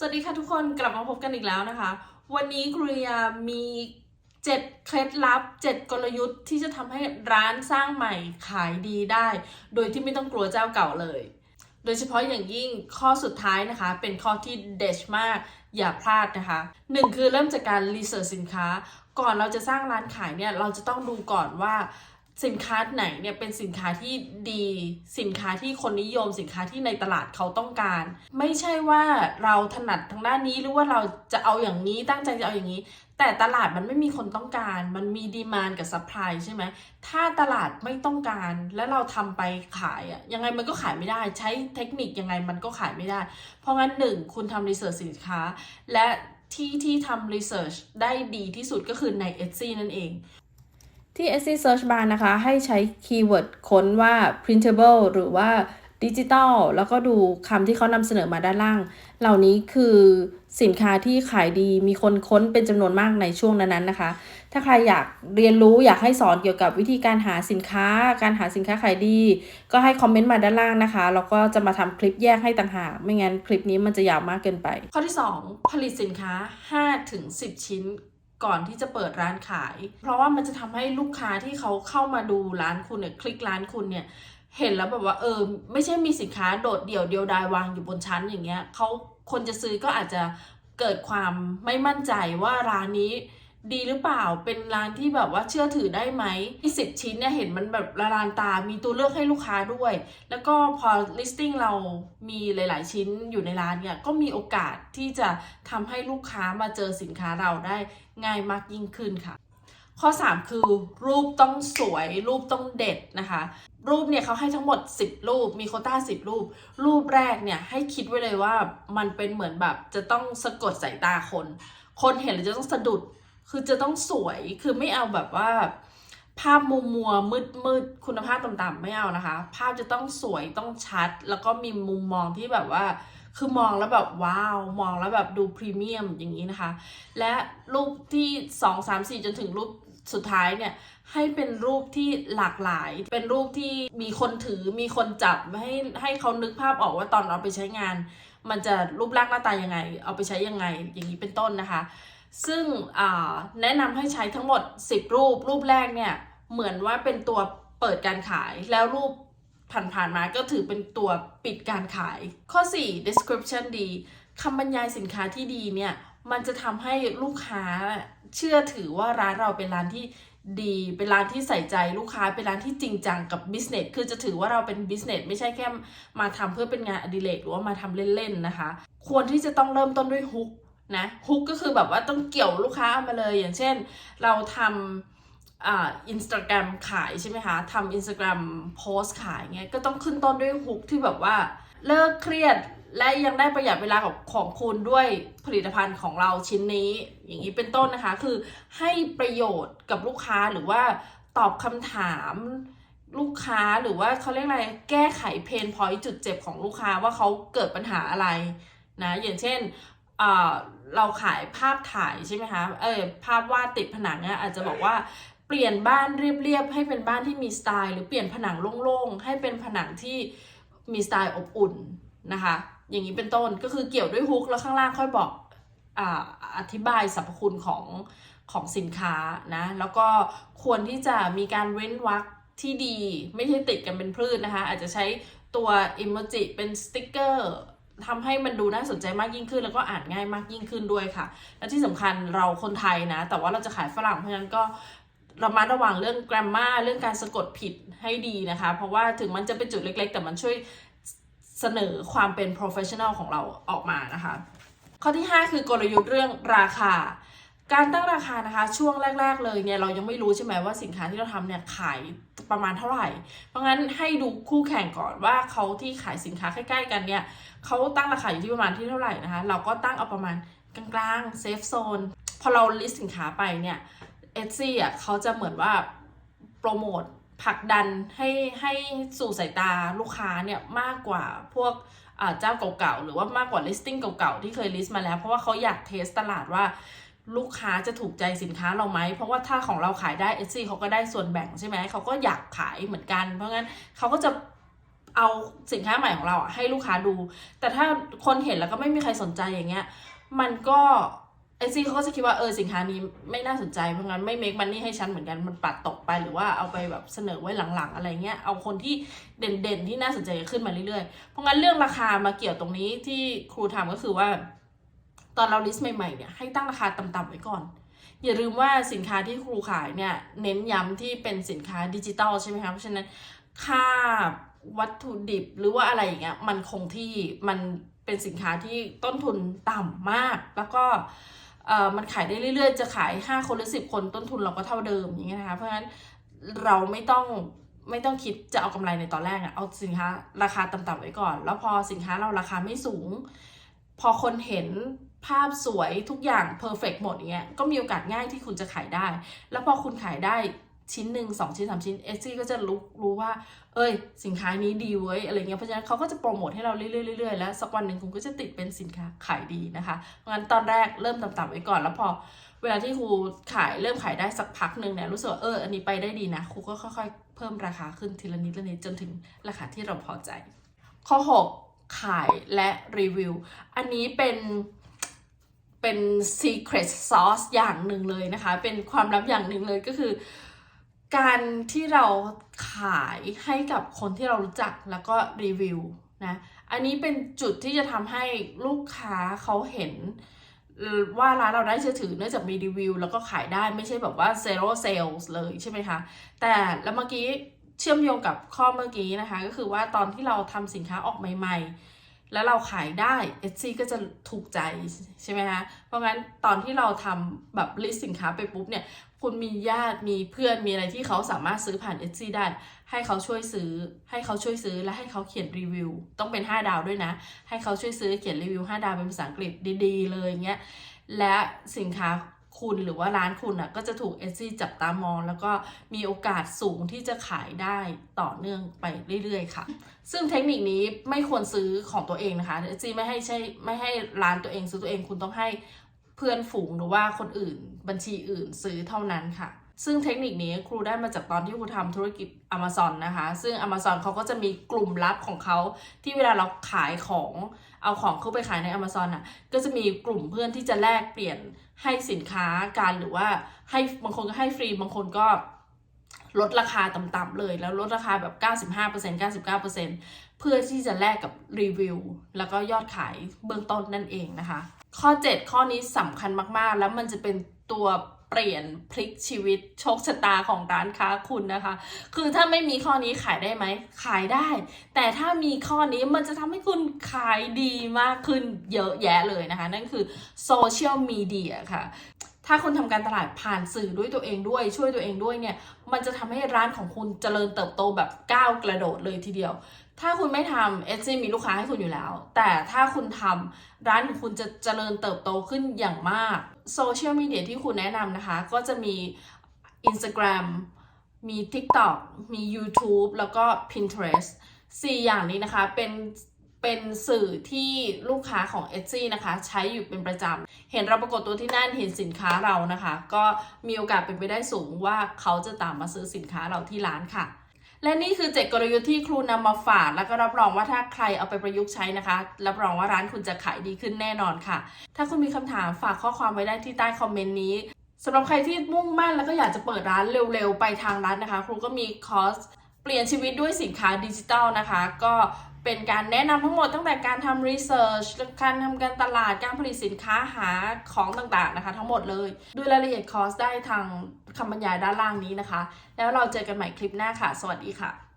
สวัสดีค่ะทุกคนกลับมาพบกันอีกแล้วนะคะ วันนี้ครูเรียมี 7 เคล็ดลับ 7 กลยุทธ์ที่จะทำให้ร้านสร้างใหม่ขายดีได้ โดยที่ไม่ต้องกลัวเจ้าเก่าเลย โดยเฉพาะอย่างยิ่งข้อสุดท้ายนะคะ เป็นข้อที่เด็ดมากอย่าพลาดนะคะหนึ่งคือเริ่มจากการรีเสิร์ชสินค้า ก่อนเราจะสร้างร้านขายเนี่ยเราจะต้องดูก่อนว่า สินค้าไหนเนี่ยเป็นสินค้าที่ดี สินค้าที่คนนิยม สินค้าที่ในตลาดเขาต้องการ ไม่ใช่ว่าเราถนัดทางด้านนี้หรือว่าเราจะเอาอย่างนี้ตั้งใจจะเอาอย่างนี้ แต่ตลาดมันไม่มีคนต้องการ มันมีดีมานกับซัพพลายใช่ไหมถ้าตลาดไม่ต้องการแล้วเราทำไปขายอะยังไงมันก็ขายไม่ได้ ใช้เทคนิคยังไงมันก็ขายไม่ได้ เพราะงั้นหนึ่งคุณทำรีเสิร์ชสินค้า และที่ที่ทำรีเสิร์ชได้ดีที่สุดก็คือใน Etsy นั่นเอง ที่ Etsy Search Bar นะคะ ให้ใช้คีย์เวิร์ดค้นว่า printable หรือว่าดิจิตอลแล้วก็ดูคำที่เขานำเสนอมาด้านล่าง เหล่านี้คือสินค้าที่ขายดีมีคนค้นเป็นจำนวนมากในช่วงนั้นๆนะคะ ถ้าใครอยากเรียนรู้อยากให้สอนเกี่ยวกับวิธีการหาสินค้า การหาสินค้าขายดี ก็ให้คอมเมนต์มาด้านล่างนะคะแล้วก็จะมาทำคลิปแยกให้ต่างหากไม่งั้นคลิปนี้มันจะยาวมากเกินไป ข้อที่ 2 ผลิตสินค้า 5-10 ชิ้น ก่อนที่จะเปิดร้านขาย เพราะว่ามันจะทำให้ลูกค้าที่เขาเข้ามาดูร้านคุณเนี่ยคลิกร้านคุณเนี่ยเห็นแล้วแบบว่าเออไม่ใช่มีสินค้าโดดเดี่ยวเดียวดายวางอยู่บนชั้นอย่างเงี้ยเขาคนจะซื้อก็อาจจะเกิดความไม่มั่นใจว่าร้านนี้ ดีหรือเปล่า เป็นร้านที่แบบว่าเชื่อถือได้ไหมที่สิบชิ้นเนี่ยเห็นมันแบบละลานตา มีตัวเลือกให้ลูกค้าด้วย แล้วก็พอ listing เรามีหลาย ๆ ชิ้นอยู่ในร้านเนี่ย ก็มีโอกาสที่จะทำให้ลูกค้ามาเจอสินค้าเราได้ง่ายมากยิ่งขึ้นค่ะ ข้อ 3 คือรูปต้องสวย รูปต้องเด็ดนะคะ รูปเนี่ยเขาให้ทั้งหมด 10 รูป มีโคต้า 10 รูป รูปแรกเนี่ยให้คิดไว้เลยว่ามันเป็นเหมือนแบบจะต้องสะกดสายตาคน คนเห็นแล้วจะต้องสะดุด คือจะต้องสวยคือไม่เอาแบบว่า ภาพมัวมัวมืดมืดคุณภาพต่ำๆไม่เอานะคะ ภาพจะต้องสวยต้องชัด แล้วก็มีมุมมองที่แบบว่า คือมองแล้วแบบว้าวมองแล้วแบบดูพรีเมียมอย่างนี้นะคะ และรูปที่2 3 4จนถึงรูปสุดท้ายเนี่ยให้เป็นรูปที่หลากหลาย เป็นรูปที่มีคนถือมีคนจับให้ให้เขานึกภาพออกว่าตอนเอาไปใช้งาน มันจะรูปร่างหน้าตายังไง เอาไปใช้ยังไง อย่างนี้เป็นต้นนะคะ ซึ่งแนะนำให้ใช้ทั้งหมด 10 รูป รูปแรกเนี่ย เหมือนว่าเป็นตัวเปิดการขาย แล้วรูปผ่านๆมาก็ถือเป็นตัวปิดการขาย ข้อ 4 description ดีคำบรรยายสินค้าที่ดีเนี่ย มันจะทำให้ลูกค้าเชื่อถือว่าร้านเราเป็นร้านที่ดี เป็นร้านที่ใส่ใจลูกค้า เป็นร้านที่จริงจังกับ business คือจะถือว่าเราเป็น business ไม่ใช่แค่มาทำเพื่อเป็นงานอดิเรกหรือว่ามาทำเล่นๆนะคะ ควรที่จะต้องเริ่มต้นด้วยฮุก นะฮุกก็คือแบบว่าต้องเกี่ยวลูกค้ามาเลย อย่างเช่น เราทำอ่าอินสตาแกรมขายใช่ไหมคะทำอินสตาแกรมโพสขายเงี้ยก็ต้องขึ้นต้นด้วยฮุกที่แบบว่าเลิกเครียดและยังได้ประหยัดเวลาของของคุณด้วยผลิตภัณฑ์ของเราชิ้นนี้ อย่างนี้เป็นต้นนะคะ คือให้ประโยชน์กับลูกค้าหรือว่าตอบคำถามลูกค้าหรือว่าเขาเรียกอะไรแก้ไขเพนพอยต์จุดเจ็บของลูกค้าว่าเขาเกิดปัญหาอะไรนะอย่างเช่น เอ่อเราขายภาพถ่ายใช่ไหมคะ เออภาพวาดติดผนังเนี่ยอาจจะบอกว่าเปลี่ยนบ้านเรียบๆให้เป็นบ้านที่มีสไตล์ หรือเปลี่ยนผนังโล่งๆให้เป็นผนังที่มีสไตล์อบอุ่นนะคะ อย่างนี้เป็นต้นก็คือเกี่ยวด้วยฮุกแล้วข้างล่างค่อยบอกออธิบายสรรพคุณของของสินค้านะ แล้วก็ควรที่จะมีการเว้นวรรคที่ดี ไม่ใช่ติดกันเป็นพืชนะคะ อาจจะใช้ตัวอิโมจิเป็นสติกเกอร์ ทำให้มันดูน่าสนใจมากยิ่งขึ้น แล้วก็อ่านง่ายมากยิ่งขึ้นด้วยค่ะ และที่สำคัญเราคนไทยนะ แต่ว่าเราจะขายฝรั่งเพราะฉะนั้นก็ระมัดระวังเรื่องแกรมมาเรื่องการสะกดผิดให้ดีนะคะ เพราะว่าถึงมันจะเป็นจุดเล็ก ๆ แต่มันช่วยเสนอความเป็น professional ของเราออกมานะคะ ข้อที่ 5 คือกลยุทธ์เรื่องราคา การตั้งราคานะคะช่วงแรก ๆ เลยเนี่ยเรายังไม่รู้ใช่ไหมว่าสินค้าที่เราทำเนี่ยขายประมาณเท่าไหร่ เพราะงั้นให้ดูคู่แข่งก่อนว่าเขาที่ขายสินค้าใกล้ ๆ กันเนี่ยเขาตั้งราคาอยู่ที่ประมาณที่เท่าไหร่นะคะ เราก็ตั้งเอาประมาณกลางๆเซฟโซนพอเราลิสต์สินค้าไปเนี่ยเอซี่อะเขาจะเหมือนว่าโปรโมทผลักดันให้ให้สู่สายตาลูกค้าเนี่ยมากกว่าพวกเจ้าเก่าๆหรือว่ามากกว่า listing เก่าๆที่เคย list มาแล้ว เพราะว่าเขาอยากเทสตลาดว่า ลูกค้าจะถูกใจสินค้าเราไหม เพราะว่าถ้าของเราขายได้ Etsy เขาก็ได้ส่วนแบ่งใช่ไหม เขาก็อยากขายเหมือนกัน เพราะงั้นเขาก็จะเอาสินค้าใหม่ของเราให้ลูกค้าดู แต่ถ้าคนเห็นแล้วก็ไม่มีใครสนใจอย่างเงี้ย มันก็เอซี่เขาก็จะคิดว่าเออสินค้านี้ไม่น่าสนใจ เพราะงั้นไม่เมคมันนี่ให้ฉันเหมือนกัน มันปัดตกไปหรือว่าเอาไปแบบเสนอไว้หลังๆ อะไรเงี้ย เอาคนที่เด่นๆที่น่าสนใจขึ้นมาเรื่อยๆ เพราะงั้นเรื่องราคามาเกี่ยวตรงนี้ที่ครูทำก็คือว่า ตอนเราลิสต์ใหม่ๆเนี่ยให้ตั้งราคาต่ำๆไว้ก่อน อย่าลืมว่าสินค้าที่ครูขายเนี่ยเน้นย้ำที่เป็นสินค้าดิจิตอลใช่ไหมคะเพราะฉะนั้นค่าวัตถุดิบหรือว่าอะไรอย่างเงี้ยมันคงที่มันเป็นสินค้าที่ต้นทุนต่ำมาก แล้วก็เอ่อมันขายได้เรื่อยๆ จะขาย 5 คนหรือ 10 คนต้นทุนเราก็เท่าเดิมอย่างเงี้ยนะคะเพราะฉะนั้นเราไม่ต้องไม่ต้องคิดจะเอากำไรในตอนแรกอะเอาสินค้าราคาต่ำๆไว้ก่อน แล้วพอสินค้าเราราคาไม่สูง พอคนเห็นภาพสวยทุกอย่างเพอร์เฟกหมดอย่างเงี้ยก็มีโอกาสง่ายที่คุณจะขายได้ แล้วพอคุณขายได้ชิ้นหนึ่งสองชิ้นสามชิ้นเอซี่ก็จะรู้รู้ว่า เอ้ย สินค้านี้ดีเว้ยอะไรเงี้ยเพราะฉะนั้นเขาก็จะโปรโมทให้เราเรื่อยๆๆแล้วสักวันหนึ่งคุณก็จะติดเป็นสินค้าขายดีนะคะ เพราะงั้นตอนแรกเริ่มต่ำๆไว้ก่อนแล้วพอ เวลาที่ครูขายเริ่มขายได้สักพักหนึ่งเนี่ยรู้สึกว่าเอออันนี้ไปได้ดีนะครูก็ค่อย ๆ เพิ่มราคาขึ้นทีละนิดละนิดจนถึงราคาที่เราพอใจ ข้อ 6 ขายและรีวิว อันนี้เป็นเป็น secret sauce อย่างหนึ่งเลยนะคะ เป็นความลับอย่างหนึ่งเลยก็คือ การที่เราขายให้กับคนที่เรารู้จักแล้วก็รีวิวนะอันนี้เป็นจุดที่จะทำให้ลูกค้าเขาเห็นว่าร้านเราได้เชื่อถือเนื่องจากมีรีวิว แล้วก็ขายได้ไม่ใช่แบบว่า zero sales เลยใช่ไหมคะ แต่แล้วเมื่อกี้ เชื่อมโยงกับข้อเมื่อกี้นะคะ ก็คือว่าตอนที่เราทำสินค้าออกใหม่ ๆ แล้วเราขายได้ Etsy ก็จะถูกใจใช่ไหมคะเพราะงั้นตอนที่เราทำแบบลิสต์สินค้าไปปุ๊บเนี่ยคุณมีญาติมีเพื่อนมีอะไรที่เขาสามารถซื้อผ่าน Etsy ได้ ให้เขาช่วยซื้อ ให้เขาช่วยซื้อและให้เขาเขียนรีวิว ต้องเป็น 5 ดาวด้วยนะ ให้เขาช่วยซื้อเขียนรีวิว 5 ดาวเป็นภาษาอังกฤษดีๆ เลยเงี้ยและสินค้า คุณหรือว่าร้านคุณอะก็จะถูก Etsy จับตามอง แล้วก็มีโอกาสสูงที่จะขายได้ต่อเนื่องไปเรื่อยๆค่ะ ซึ่งเทคนิคนี้ไม่ควรซื้อของตัวเองนะคะ Etsy ไม่ให้ใช่ไม่ให้ร้านตัวเองซื้อตัวเองคุณต้องให้เพื่อนฝูงหรือว่าคนอื่นบัญชีอื่นซื้อเท่านั้นค่ะ ซึ่งเทคนิคนี้ครูได้มาจากตอนที่ครูทำธุรกิจ Amazon นะคะ ซึ่ง Amazon เขาก็จะมีกลุ่มลับของเขาที่เวลาเราขายของเอาของเข้าไปขายใน Amazon อะ ก็จะมีกลุ่มเพื่อนที่จะแลกเปลี่ยนให้สินค้ากันหรือว่าให้บางคนก็ให้ฟรีบางคนก็ลดราคาต่ำๆเลยแล้วลดราคาแบบ 95% 99%เพื่อที่จะแลกกับรีวิว แล้วก็ยอดขายเบื้องต้นนั่นเองนะคะ ข้อ 7 ข้อนี้สำคัญมากๆ แล้วมันจะเป็นตัว เปลี่ยนพลิกชีวิตโชคชะตาของร้านค้าคุณนะคะ คือถ้าไม่มีข้อนี้ขายได้ไหม ขายได้ แต่ถ้ามีข้อนี้มันจะทำให้คุณขายดีมากขึ้นเยอะแยะเลยนะคะ นั่นคือโซเชียลมีเดียค่ะถ้าคุณทำการตลาดผ่านสื่อด้วยตัวเองด้วย ช่วยตัวเองด้วยเนี่ย มันจะทำให้ร้านของคุณเจริญเติบโตแบบก้าวกระโดดเลยทีเดียว ถ้าคุณไม่ทำเอซีมีลูกค้าให้คุณอยู่แล้ว แต่ถ้าคุณทำร้านของคุณจะเจริญเติบโตขึ้นอย่างมากโซเชียลมีเดียที่คุณแนะนำนะคะ ก็จะมี Instagram มี TikTok มี YouTube แล้วก็ Pinterest 4 อย่างนี้นะคะเป็นเป็นสื่อที่ลูกค้าของ Etsy นะคะ ใช้อยู่เป็นประจำ เห็นเราปรากฏตัวที่นั่นเห็นสินค้าเรานะคะ ก็มีโอกาสเป็นไปได้สูงว่าเขาจะตามมาซื้อสินค้าเราที่ร้านค่ะ และนี่คือ 7 กลยุทธ์ที่ครูนำมาฝาก แล้วก็รับรองว่าถ้าใครเอาไปประยุกต์ใช้นะคะ รับรองว่าร้านคุณจะขายดีขึ้นแน่นอนค่ะ ถ้าคุณมีคำถามฝากข้อความไว้ได้ที่ใต้คอมเมนต์นี้สำหรับใครที่มุ่งมั่นแล้วก็อยากจะเปิดร้านเร็วๆ ไปทางร้านนะคะ ครูก็มีคอร์สเปลี่ยนชีวิตด้วยสินค้าดิจิตอลนะคะ ก็ เป็นการแนะนำทั้งหมดตั้งแต่การทำรีเสิร์ชการทำการตลาดการผลิตสินค้าหาของต่างๆนะคะทั้งหมดเลย ดูรายละเอียดคอร์สได้ทางคำบรรยายด้านล่างนี้นะคะ แล้วเราเจอกันใหม่คลิปหน้าค่ะ สวัสดีค่ะ